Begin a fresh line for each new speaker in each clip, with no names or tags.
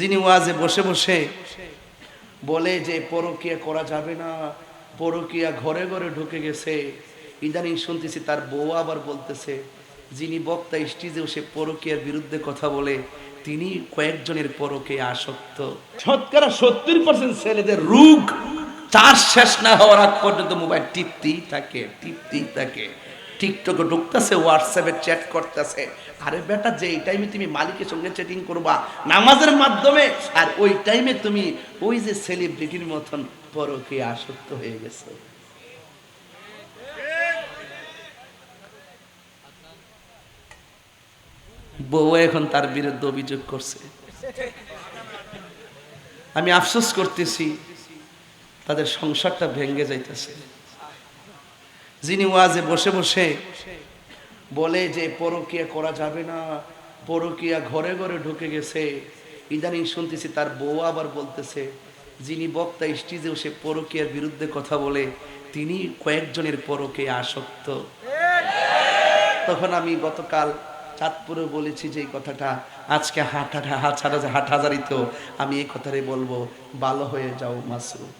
যিনি ওয়াজে বসে বসে বলে যে পরকিয়া করা যাবে না পরকিয়া ঘরে ঘরে ঢুকে গেছে। ইদানিং শুনতেছি তার বউ আবার বলতেছে যিনি বক্তা স্টিজেও সে পরকিয়ার বিরুদ্ধে কথা বলে তিনি কয়েকজনের পরকে আসক্ত। শতকরা সত্তর পার্সেন্ট ছেলেদের রোগ। চার শেষ না হওয়ার আগ পর্যন্ত মোবাইল টিপতেই থাকে টিপতেই থাকে। টিকটকে ঢুকতেছে হোয়াটসঅ্যাপে চ্যাট করতেছে। আরে বেটা যে এই টাইমে তুমি মালিকের সঙ্গে চ্যাটিং করবা, নামাজের মাধ্যমে, আর ওই টাইমে তুমি ওই যে সেলিব্রিটির মতন পরকে আসক্ত হয়ে গেছো। বউ এখন তার বিরুদ্ধে অভিযোগ করছে। আমি আফসোস করতেছি, তাদের সংসারটা ভেঙে যাইতেছে। যিনি ওয়াজে বসে বসে বলে যে পরকিয়া করা যাবে না, পরকিয়া ঘরে ঘরে ঢুকে গেছে। ইদানিং শুনতেছি তার বউ আবার বলতেছে, যিনি বক্তা স্টিজেও সে পরকিয়ার বিরুদ্ধে কথা বলে, তিনি কয়েকজনের পরকে আসক্ত। তখন আমি গতকাল চাঁদপুরে বলেছি যে এই কথাটা, আজকে হাট হাট হাজারিতেও আমি এই কথাটাই বলব, ভালো হয়ে যাও মাসুদ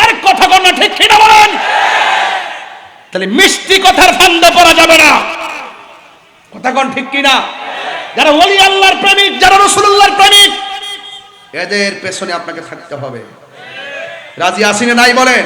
আর কথা বল না ঠিক কিনা বলেন তাহলে মিষ্টি কথার ফান্দে পড়া যাবে না। কথা কোন ঠিক কিনা? যারা ওলি আল্লাহর প্রেমিক, যারা রসুল্লাহর প্রেমিক, এদের পেছনে আপনাকে থাকতে হবে। রাজি আসিনে নাই বলেন?